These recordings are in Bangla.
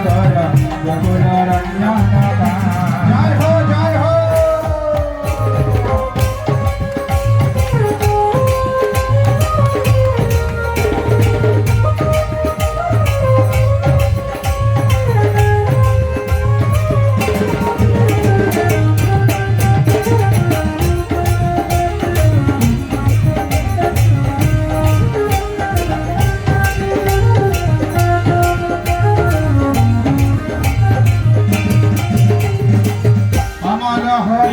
Nagar Bakul Ranjan Amal Hari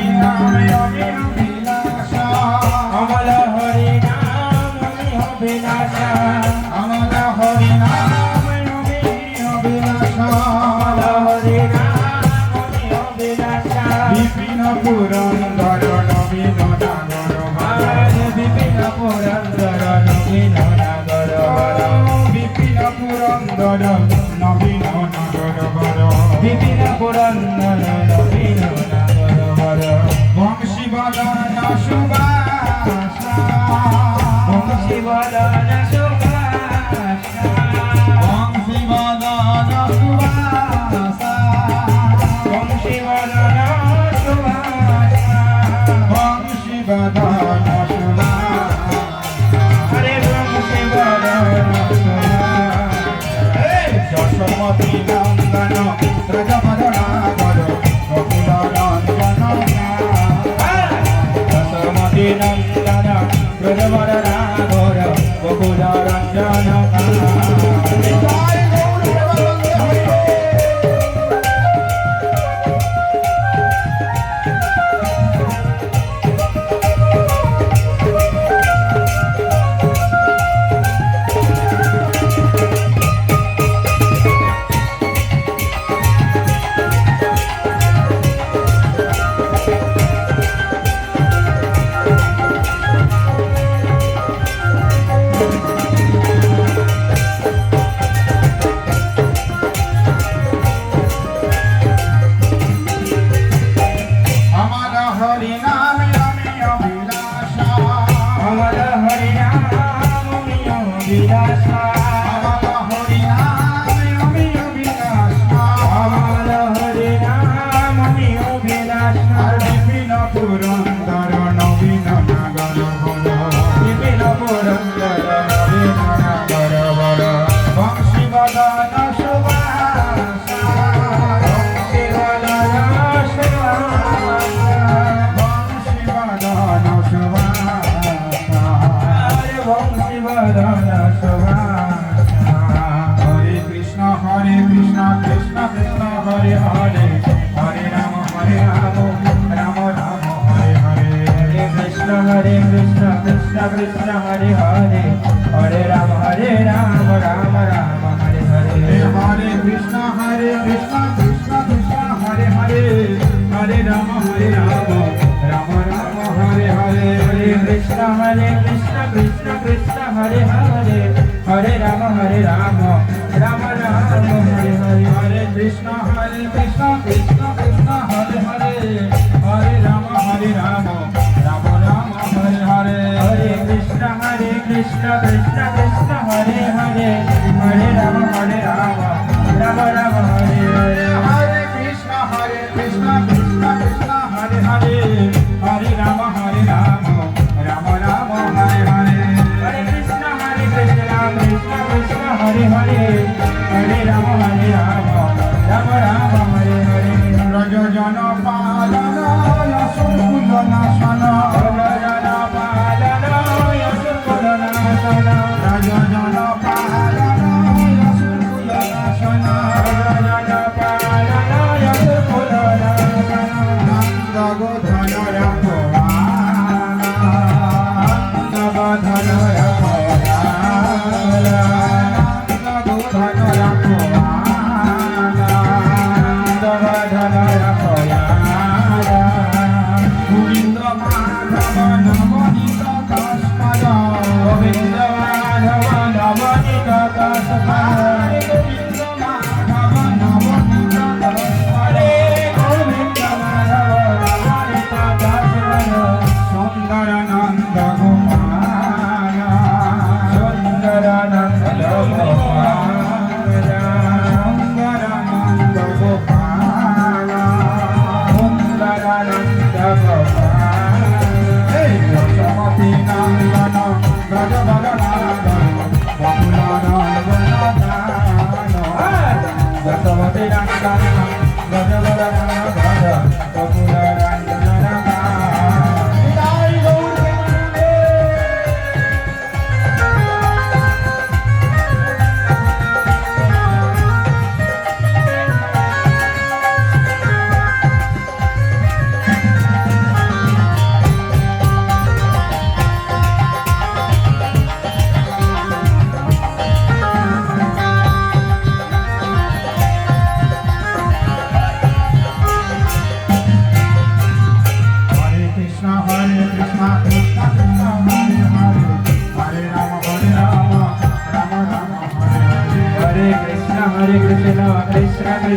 Thank you.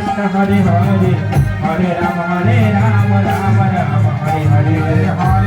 કૃષ્ણ હરે હરે. હરે રામ હરે રામ રામ રામ હરે હરે. હરે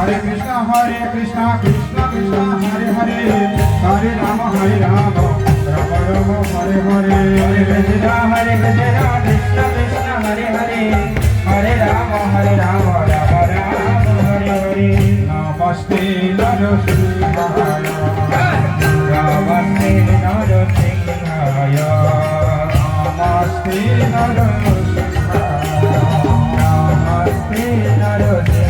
হরে কৃষ্ণ হরে কৃষ্ণ কৃষ্ণ কৃষ্ণ, হরে হরে হরে রাম হরে রাম রাম রাম, হরে হরে হরে কৃষ্ণ হরে কৃষ্ণ কৃষ্ণ কৃষ্ণ, হরে হরে হরে রাম হরে রাম রাম রাম, হরে হরে, নমস্তে নরসিংহায় নমস্তে নরসিংহায় নমস্তে নরসিংহায় নমস্তে নরসিংহায়।